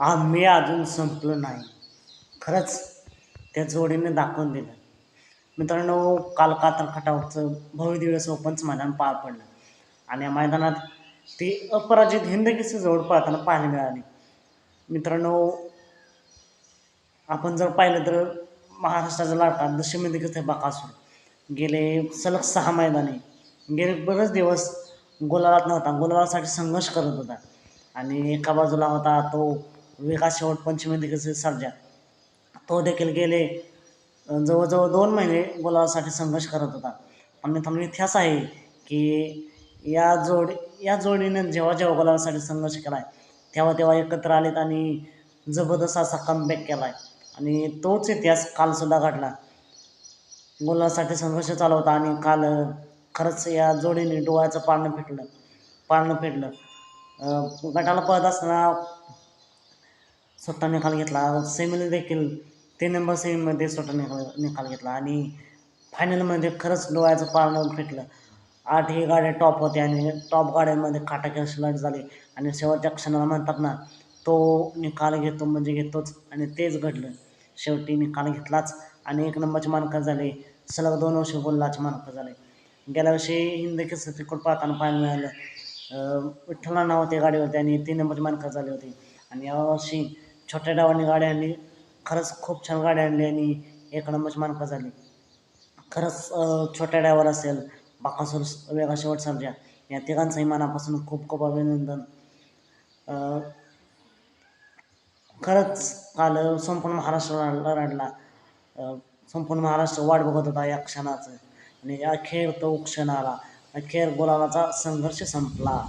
आम्ही अजून संपलो नाही. खरंच त्या जोडीने दाखवून दिलं. मित्रांनो काल कातर खटावचं भव्य दिवस ओपनच मैदान पार पडलं. आणि या मैदानात ती अपराजित हिंदकीचं जोड पळताना पाहायला मिळाली. मित्रांनो आपण जर पाहिलं तर महाराष्ट्राचा लाडका दशमी दिग्गज बाकासूर गेले सलग सहा मैदाने. गेले बरेच दिवस गोलालात नव्हता. गोलालासाठी संघर्ष करत होता. आणि एका बाजूला होता तो विकास शेवट पंचमी दिग्गज सर्जा. तो देखील गेले जवळजवळ दोन महिने गुलाबासाठी संघर्ष करत होता. आणि मित्रांनो इतिहास आहे की या जोड या जोडीनं जेव्हा जेव्हा गुलाबासाठी संघर्ष केला आहे तेव्हा तेव्हा एकत्र आलेत आणि जबरदस्त असा कमबॅक केला आहे आणि तोच इतिहास कालसुद्धा घडला. गुलाबासाठी संघर्ष चालू होता आणि काल खरंच या जोडीने डोळ्याचं पाळणं फेटलं पाळणं फेटलं. गटाला पळत असताना स्वतः निकाल घेतला. सेमीला देखील तीन नंबर सेमीमध्ये स्वतः निकाल निकाल घेतला. आणि फायनलमध्ये खरंच डोळ्याचं पारणं फेटलं आठही गाड्या टॉप होत्या आणि टॉप गाड्यांमध्ये काटाकी सिलेक्ट झाली. आणि शेवटच्या क्षणाला म्हणतात ना तो निकाल घेतो म्हणजे घेतोच. आणि तेच घडलं. शेवटी निकाल घेतलाच. आणि एक नंबरचे मानकर झाले. सलग दोन वर्ष गोल्लाचे मानकर झाले. गेल्या वर्षी हिंद केसर तिकड पाहताना पाहायला मिळालं. अं, विठ्ठला नाव होते गाडीवरती आणि तीन नंबरचे मानकर झाले होते. आणि यावर्षी छोट्या डावांनी गाड्या आणली. खरंच खूप छान गाडी आणली आणि एक नंबरची मानकर झाली. खरंच छोट्या ड्रायव्हर असेल बाकासूर वेगा शेवट सर्जा या तिघांचंही मनापासून खूप खूप अभिनंदन. खरंच काल संपूर्ण महाराष्ट्र रडला संपूर्ण महाराष्ट्र वाट बघत होता या क्षणाचं. आणि अखेर तो क्षण आला. अखेर गुलाबाचा संघर्ष संपला.